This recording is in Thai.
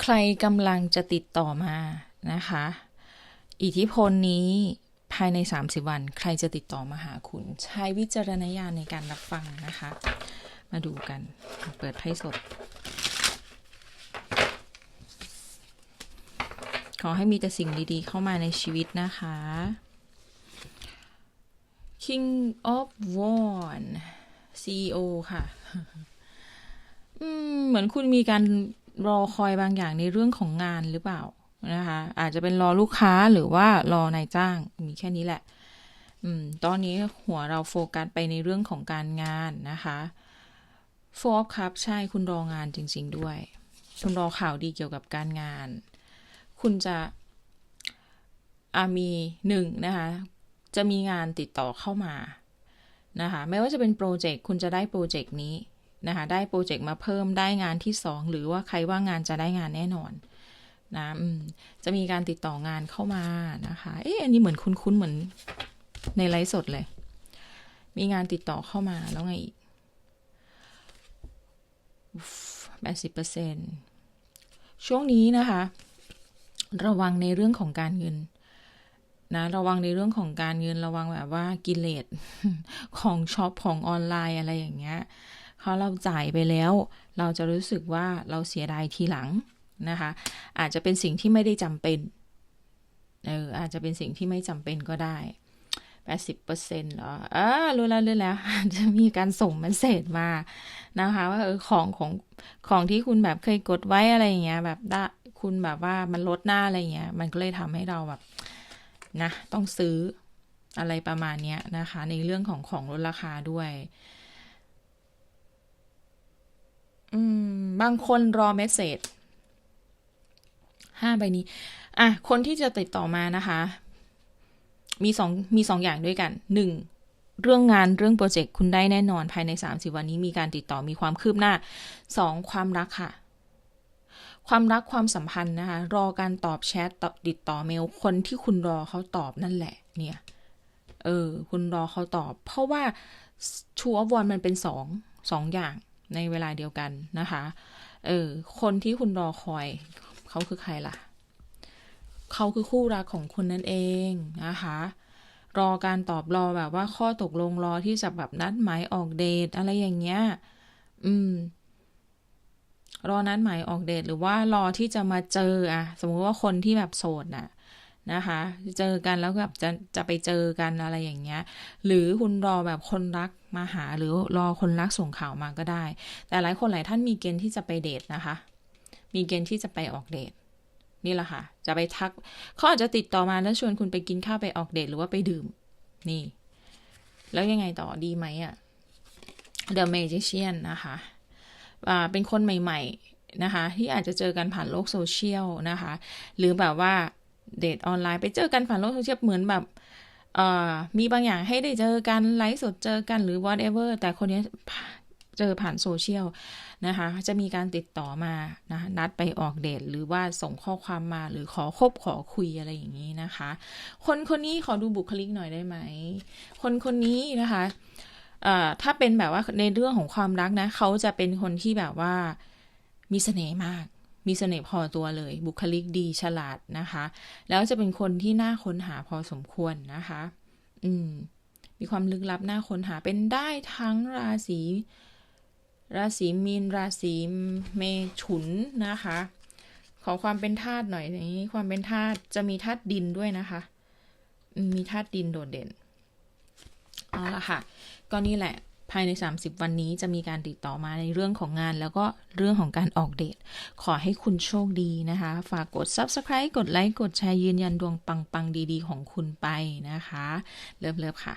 ใครกำลังจะติดต่อมานะคะ อิทธิพลนี้ภายใน 30 วัน ใครจะติดต่อมาหาคุณ ใช้วิจารณญาณในการรับฟังนะคะ มาดูกัน เปิดไพ่สด ขอให้มีแต่สิ่งดีๆ เข้ามาในชีวิตนะคะ King of Wands CEO ค่ะ อืม เหมือนคุณมีการ รอคอยบางอย่างในเรื่องของงานหรือเปล่านะคะ อาจจะเป็นรอลูกค้าหรือว่ารอนายจ้างมีแค่นี้แหละ อืม ตอนนี้หัวเราโฟกัสไปในเรื่องของการงานนะคะ Four of Cups ใช่คุณรองานจริง ๆ ด้วย คุณรอข่าวดีเกี่ยวกับการงาน คุณจะอามีหนึ่งนะคะ จะมีงานติดต่อเข้ามานะคะ ไม่ว่าจะเป็นโปรเจกต์คุณจะได้โปรเจกต์นี้ นะคะได้โปรเจกต์มาเพิ่มได้งานที่สองหรือว่าใครว่างงานจะได้งานแน่นอนนะจะมีการติดต่องานเข้ามานะคะเอ๊ะอันนี้เหมือนคุ้นๆเหมือนในไลฟ์สดเลย มีงานติดต่อเข้ามาแล้วไงอีกแปดสิบเปอร์เซ็นช่วงนี้นะคะ ระวังในเรื่องของการเงินนะระวังในเรื่องของการเงินระวังแบบว่ากิเลสของช็อปของออนไลน์อะไรอย่างเงี้ย เขาเราจ่ายไปแล้ว เราจะรู้สึกว่าเราเสียดายทีหลังนะคะ อาจจะเป็นสิ่งที่ไม่ได้จำเป็นเอออาจจะเป็นสิ่งที่ไม่จำเป็นก็ได้แปดสิบเปอร์เซ็นต์เหรอเออรู้แล้วรู้แล้ว จะมีการส่งมันเศษมานะคะ ว่าเออของของของที่คุณแบบเคยกดไว้อะไรอย่างเงี้ย แบบได้คุณแบบว่ามันลดหน้าอะไรเงี้ย มันก็เลยทำให้เราแบบนะต้องซื้ออะไรประมาณเนี้ยนะคะ ในเรื่องของของลดราคาด้วย อืม บางคนรอเมสเซจห้าใบนี้ อะ คนที่จะติดต่อมานะคะ มีสองมีสองอย่างด้วยกันหนึ่งเรื่องงานเรื่องโปรเจกต์คุณได้แน่นอนภายในสามสิบวันนี้มีการติดต่อมีความคืบหน้าสองความรักค่ะ ความรักความสัมพันธ์นะคะ รอการตอบแชทติดต่อเมล คนที่คุณรอเขาตอบนั่นแหละ เนี่ย เออ คุณรอเขาตอบ เพราะว่าชูออฟวอนมันเป็นสองสองอย่าง ในเวลาเดียวกันนะคะ เออ คนที่คุณรอคอยเขาคือใครล่ะ เขาคือคู่รักของคุณนั่นเองนะคะ รอการตอบรอแบบว่าข้อตกลงรอที่จะแบบนัดหมายออกเดทอะไรอย่างเงี้ย อืม รอนัดหมายออกเดทหรือว่ารอที่จะมาเจออะสมมุติว่าคนที่แบบโสดน่ะ นะคะ เจอกันแล้วแบบจะจะไปเจอกันอะไรอย่างเงี้ย หรือคุณรอแบบคนรักมาหาหรือรอคนรักส่งข่าวมาก็ได้ แต่หลายคนหลายท่านมีเกณฑ์ที่จะไปเดทนะคะ มีเกณฑ์ที่จะไปออกเดทนี่แหละค่ะ จะไปทักเขาอาจจะติดต่อมาแล้วชวนคุณไปกินข้าวไปออกเดทหรือว่าไปดื่ม นี่ แล้วยังไงต่อดีไหมอะ The Magician นะคะอ่าเป็นคนใหม่ ๆ นะคะ ที่อาจจะเจอกันผ่านโลกโซเชียลนะคะ หรือแบบว่า เดทออนไลน์ไปเจอกันผ่านโลกโซเชียลเหมือนแบบเอ่อมีบางอย่างให้ได้เจอกัน ไลฟ์สดเจอกันหรือ whatever แต่คนนี้เจอผ่านโซเชียลนะคะ จะมีการติดต่อมานะนัดไปออกเดทหรือว่าส่งข้อความมาหรือขอคบขอคุยอะไรอย่างนี้นะคะ คนคนนี้ขอดูบุคลิกหน่อยได้ไหม คนคนนี้นะคะถ้าเป็นแบบว่าในเรื่องของความรักนะ เขาจะเป็นคนที่แบบว่ามีเสน่ห์มาก มีเสน่ห์พอตัวเลย บุคลิกดีฉลาดนะคะ แล้วจะเป็นคนที่น่าค้นหาพอสมควรนะคะ อืม มีความลึกลับน่าค้นหาเป็นได้ทั้งราศีราศีมีนราศีเมถุนนะคะ ขอความเป็นธาตุหน่อยนี้ ความเป็นธาตุจะมีธาตุดินด้วยนะคะ มีธาตุดินโดดเด่นเอาละค่ะ ก็นี่แหละ ภายใน 30 วันนี้จะมีการติดต่อมาในเรื่องของงาน แล้วก็เรื่องของการออกเดท ขอให้คุณโชคดีนะคะ ฝากกด subscribe กดไลค์กดแชร์ยืนยันดวงปังๆดีๆ ของคุณไปนะคะ เลิฟๆค่ะ